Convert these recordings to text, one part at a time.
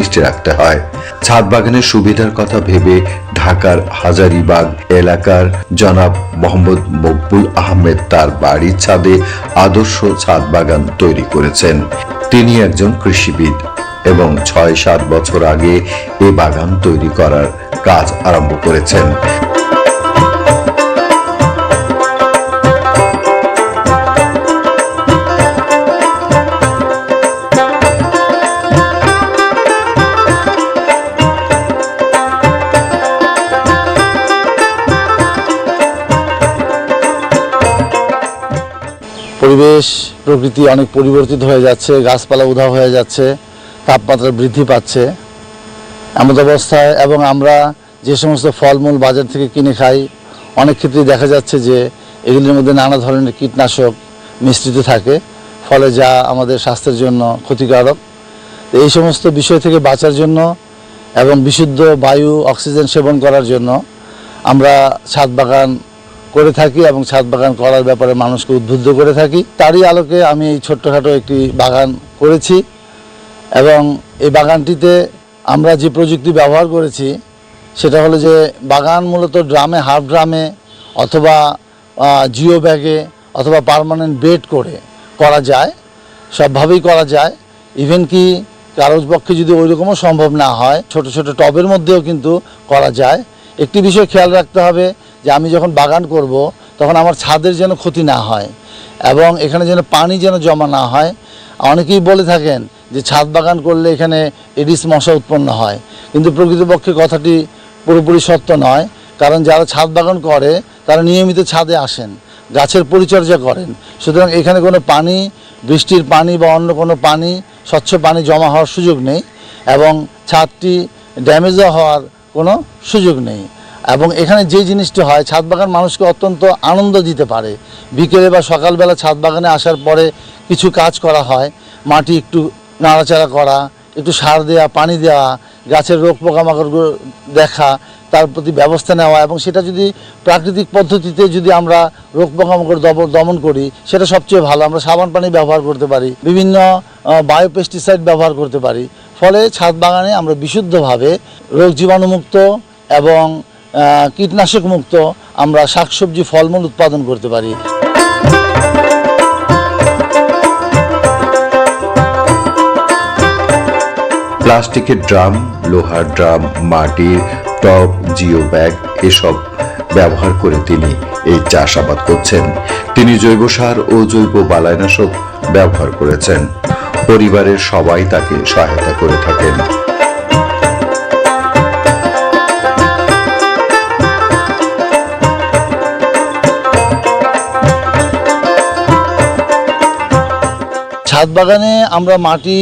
মিষ্টি রাখতে হয়। ছাদ বাগানের সুবিধার কথা ভেবে ঢাকার হাজারিবাগ এলাকার জনাব মোহাম্মদ মকবুল আহমেদ তার বাড়ির ছাদে আদর্শ ছাদ বাগান তৈরি করেছেন। তিনি একজন কৃষিবিদ এবং ছয় সাত বছর আগে এ বাগান তৈরি করার কাজ আরম্ভ করেছেন। পরিবেশ, প্রকৃতি অনেক পরিবর্তিত হয়ে যাচ্ছে, গাছপালা উধাও হয়ে যাচ্ছে, তাপমাত্রা বৃদ্ধি পাচ্ছে। এমন অবস্থায় এবং আমরা যে সমস্ত ফলমূল বাজার থেকে কিনে খাই, অনেক ক্ষেত্রেই দেখা যাচ্ছে যে এগুলির মধ্যে নানা ধরনের কীটনাশক মিশ্রিত থাকে, ফলে যা আমাদের স্বাস্থ্যের জন্য ক্ষতিকারক। এই সমস্ত বিষয় থেকে বাঁচার জন্য এবং বিশুদ্ধ বায়ু, অক্সিজেন সেবন করার জন্য আমরা ছাদ বাগান করে থাকি এবং ছাদ বাগান করার ব্যাপারে মানুষকে উদ্বুদ্ধ করে থাকি। তারই আলোকে আমি এই ছোট্টখাটো একটি বাগান করেছি এবং এই বাগানটিতে আমরা যে প্রযুক্তি ব্যবহার করেছি, সেটা হলো যে বাগান মূলত ড্রামে, হাফ ড্রামে অথবা জিও ব্যাগে অথবা পার্মানেন্ট বেড করে করা যায়, সবভাবেই করা যায়। ইভেন কি কারোর পক্ষে যদি ওই রকমও সম্ভব না হয়, ছোট ছোট টবের মধ্যেও কিন্তু করা যায়। একটি বিষয় খেয়াল রাখতে হবে যে আমি যখন বাগান করব, তখন আমার ছাদের যেন ক্ষতি না হয় এবং এখানে যেন পানি যেন জমা না হয়। অনেকেই বলে থাকেন যে ছাদ বাগান করলে এখানে এডিস মশা উৎপন্ন হয়। কিন্তু প্রকৃতপক্ষে কথাটি পুরোপুরি সত্য নয়, কারণ যারা ছাদ বাগান করে, তারা নিয়মিত ছাদে আসেন, গাছের পরিচর্যা করেন। সুতরাং এখানে কোনো পানি, বৃষ্টির পানি বা অন্য কোনো পানি, স্বচ্ছ পানি জমা হওয়ার সুযোগ নেই এবং ছাদটি ড্যামেজও হওয়ার কোনো সুযোগ নেই। এবং এখানে যে জিনিসটি হয় ছাদ বাগান মানুষকে অত্যন্ত আনন্দ দিতে পারে। বিকেলে বা সকালবেলা ছাদ বাগানে আসার পরে কিছু কাজ করা হয়। মাটি একটু নাড়াচাড়া করা, একটু সার দেওয়া পানি দেওয়া, গাছের রোগ পোকামাকড় দেখা, তার প্রতি ব্যবস্থা নেওয়া এবং সেটা যদি প্রাকৃতিক পদ্ধতিতে যদি আমরা রোগ পোকামাকড় দমন- দমন করি, সেটা সবচেয়ে ভালো। আমরা সাবান পানি ব্যবহার করতে পারি, বিভিন্ন বায়োপেস্টিসাইড ব্যবহার করতে পারি। ফলে ছাদ বাগানে আমরা বিশুদ্ধভাবে রোগ জীবাণুমুক্ত এবং কীটনাশক মুক্ত আমরা শাকসবজি ফলমূল উৎপাদন করতে পারি। প্লাস্টিকের ড্রাম, লোহার ড্রাম, মাটির টব জিও ব্যাগ এসব ব্যবহার করে তিনি এই চাষাবাদ করছেন। তিনি জৈব সার ও জৈব বালাইনাশক ব্যবহার করেছেন। পরিবারের সবাই তাকে সহায়তা করে থাকেন। ছাদ বাগানে আমরা মাটি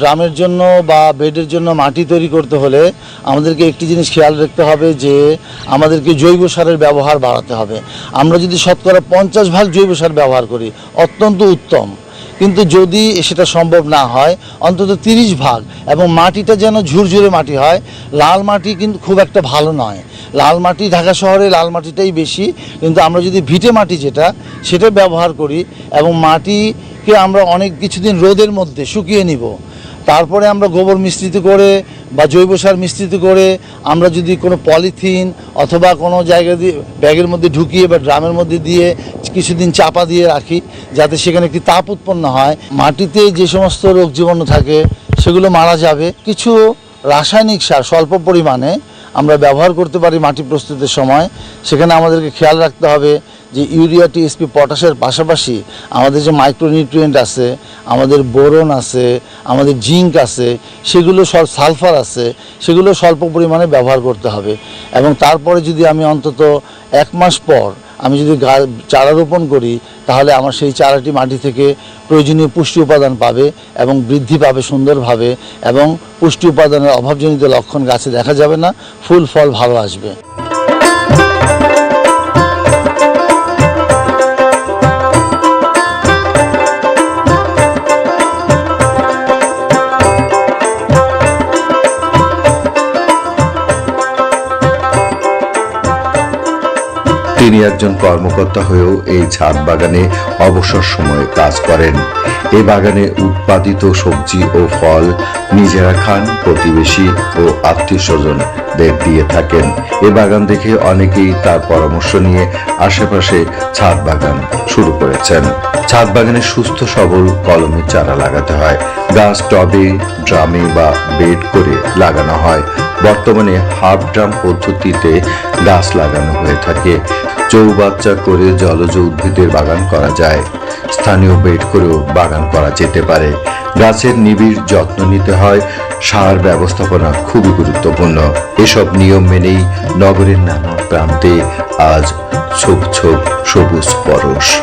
ড্রামের জন্য বা বেডের জন্য মাটি তৈরি করতে হলে আমাদেরকে একটি জিনিস খেয়াল রাখতে হবে যে আমাদেরকে জৈব সারের ব্যবহার বাড়াতে হবে। আমরা যদি শতকরা পঞ্চাশ ভাগ জৈব সার ব্যবহার করি, অত্যন্ত উত্তম। কিন্তু যদি সেটা সম্ভব না হয়, অন্তত তিরিশ ভাগ, এবং মাটিটা যেন ঝুরঝুরে মাটি হয়, লাল মাটি কিন্তু খুব একটা ভালো নয়। লাল মাটি ঢাকা শহরে লাল মাটিটাই বেশি, কিন্তু আমরা যদি ভিটে মাটি যেটা, সেটা ব্যবহার করি, এবং মাটিকে আমরা অনেক কিছুদিন রোদের মধ্যে শুকিয়ে নিব। তারপরে আমরা গোবর মিশ্রিত করে বা জৈব সার মিশ্রিত করে আমরা যদি কোনো পলিথিন অথবা কোনো জায়গা দিয়ে ব্যাগের মধ্যে ঢুকিয়ে বা ড্রামের মধ্যে দিয়ে কিছুদিন চাপা দিয়ে রাখি, যাতে সেখানে একটি তাপ উৎপন্ন হয়। মাটিতে যে সমস্ত রোগ জীবাণু থাকে, সেগুলো মারা যাবে। কিছু রাসায়নিক সার স্বল্প পরিমাণে আমরা ব্যবহার করতে পারি মাটি প্রস্তুতের সময়, সেখানে আমাদেরকে খেয়াল রাখতে হবে যে ইউরিয়া, টিএসপি, পটাশের পাশাপাশি আমাদের যে মাইক্রোনিউট্রিয়েন্ট আছে, আমাদের বোরন আছে, আমাদের জিঙ্ক আছে, সেগুলো সব সালফার আছে, সেগুলো স্বল্প পরিমাণে ব্যবহার করতে হবে। এবং তারপরে যদি আমি অন্তত এক মাস পর আমি যদি চারা রোপণ করি, তাহলে আমার সেই চারাটি মাটি থেকে প্রয়োজনীয় পুষ্টি উপাদান পাবে এবং বৃদ্ধি পাবে সুন্দরভাবে এবং পুষ্টি উপাদানের অভাবজনিত লক্ষণ গাছে দেখা যাবে না, ফুল ফল ভালো আসবে। তিনি একজন কর্মকর্তা হয়েও এই ছাদ বাগানে অবসর সময়ে কাজ করেন। এই বাগানে উৎপাদিত সবজি ও ফল নিজেরা খান, প্রতিবেশী ও আত্মীয় স্বজনদের দিয়ে থাকেন। এ বাগান দেখে অনেকেই তার পরামর্শ নিয়ে আশেপাশে ছাদ বাগান শুরু করেছেন। ছাদ বাগানে সুস্থ, সবল কলমের চারা লাগাতে হয়। গাছ টবে, ড্রামে বা বেড করে লাগানো হয়। বর্তমানে হাফ ড্রাম পদ্ধতিতে গাছ লাগানো হয়ে থাকে। চৌবাচ্চা করে জলজ উদ্ভিদের বাগান করা যায়। স্থানীয় বেড করেও বাগান করা যেতে পারে। গাছের নিবিড় যত্ন নিতে হয়। সার ব্যবস্থাপনা খুবই গুরুত্বপূর্ণ। এসব নিয়ম মেনেই নগরের নানা প্রান্তে আজ ছোপ ছোপ সবুজ পরশ।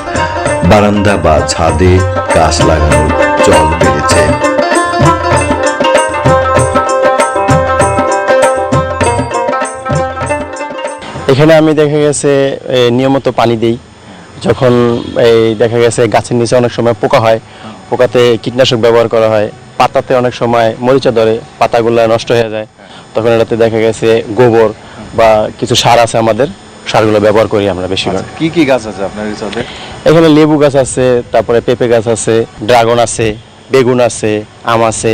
বারান্দা বা ছাদে গাছ লাগানোর চল বেড়েছে। এখানে আমি দেখা গেছে নিয়মিত পানি দেই। যখন এই দেখা গেছে গাছের নিচে অনেক সময় পোকা হয় পোকাতে কীটনাশক ব্যবহার করা হয় পাতাতে অনেক সময় মরিচা ধরে পাতাগুলো নষ্ট হয়ে যায়। তখন এটাতে দেখা গেছে গোবর বা কিছু সার আছে আমাদের সারগুলো ব্যবহার করি আমরা বেশিরভাগ। কি কি গাছ আছে আপনার এখানে লেবু গাছ আছে তারপরে পেঁপে গাছ আছে ড্রাগন আছে বেগুন আছে আম আছে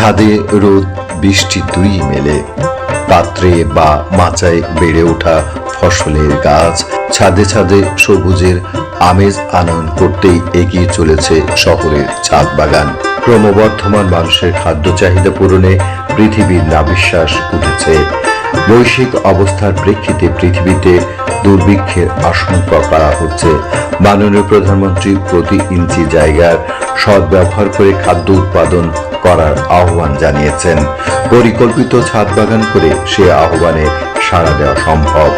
ছাদে রোদ, বৃষ্টি দুই মেলে। পাত্রে বা মাচায় বেড়ে ওঠা ফসলের গাছ ছাদে ছাদে সবুজের আমেজ আনয়ন করতেই এগিয়ে চলেছে শহরের ছাদ বাগান। ক্রমবর্ধমান মানুষের খাদ্য চাহিদা পূরণে পৃথিবীর নাবিশ্বাস উঠেছে। বৈশ্বিক অবস্থার প্রেক্ষিতে পৃথিবীতে দুর্ভিক্ষের আশঙ্কা করা হচ্ছে। মাননীয় প্রধানমন্ত্রী প্রতি ইঞ্চি জায়গার সদ্ব্যবহার করে খাদ্য উৎপাদন করার আহ্বান জানিয়েছেন। পরিকল্পিত ছাদ বাগান করে সে আহ্বানে সাড়া দেওয়া সম্ভব।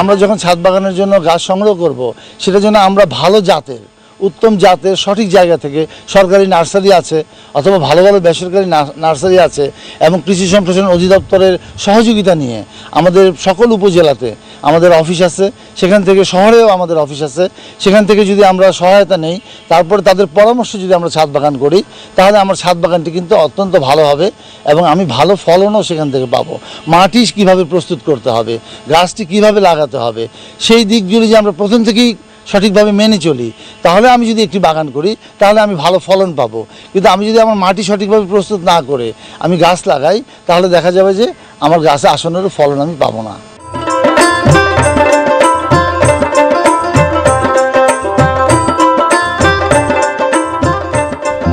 আমরা যখন ছাদ বাগানের জন্য গাছ সংগ্রহ করব, সেটা যেন আমরা ভালো জাতের উত্তম জাতের সঠিক জায়গা থেকে সরকারি নার্সারি আছে অথবা ভালো ভালো বেসরকারি নার্সারি আছে এবং কৃষি সম্প্রসারণ অধিদপ্তরের সহযোগিতা নিয়ে আমাদের সকল উপজেলাতে আমাদের অফিস আছে। সেখান থেকে শহরেও আমাদের অফিস আছে। সেখান থেকে যদি আমরা সহায়তা নেই, তারপরে তাদের পরামর্শ যদি আমরা ছাদ বাগান করি, তাহলে আমার ছাদ বাগানটি কিন্তু অত্যন্ত ভালো হবে এবং আমি ভালো ফলনও সেখান থেকে পাবো। মাটি কীভাবে প্রস্তুত করতে হবে, গাছটি কীভাবে লাগাতে হবে, সেই দিকগুলি যে আমরা প্রথম থেকেই সঠিকভাবে মেনে চলি। তাহলে আমি যদি একটি বাগান করি, তাহলে আমি ভালো ফলন পাবো। কিন্তু আমি যদি আমার মাটি সঠিকভাবে প্রস্তুত না করে আমি গাছ লাগাই, তাহলে দেখা যাবে যে আমার গাছে আসনেরও ফলন আমি পাবো না।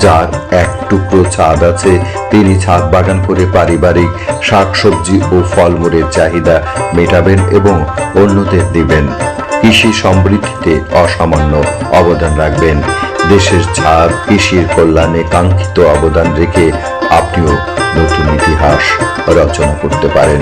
যার এক টুকরো ছাদ আছে, তিনি ছাদ বাগান করে পারিবারিক শাকসবজি ও ফলমূলের চাহিদা মেটাবেন এবং অন্যদের দিবেন। কৃষি সমৃদ্ধিতে অসামান্য অবদান রাখবেন। দেশের ছাদ, কৃষির কল্যাণে কাঙ্ক্ষিত অবদান রেখে আপনিও নতুন ইতিহাস রচনা করতে পারেন।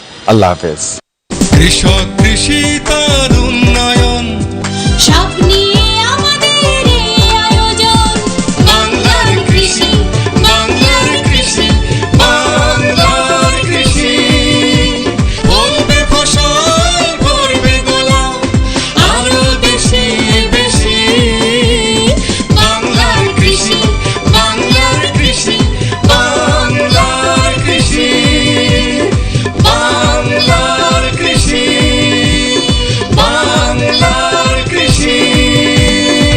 আল্লাহ হাফেজ। কৃষক কৃষি তার উন্নয়ন।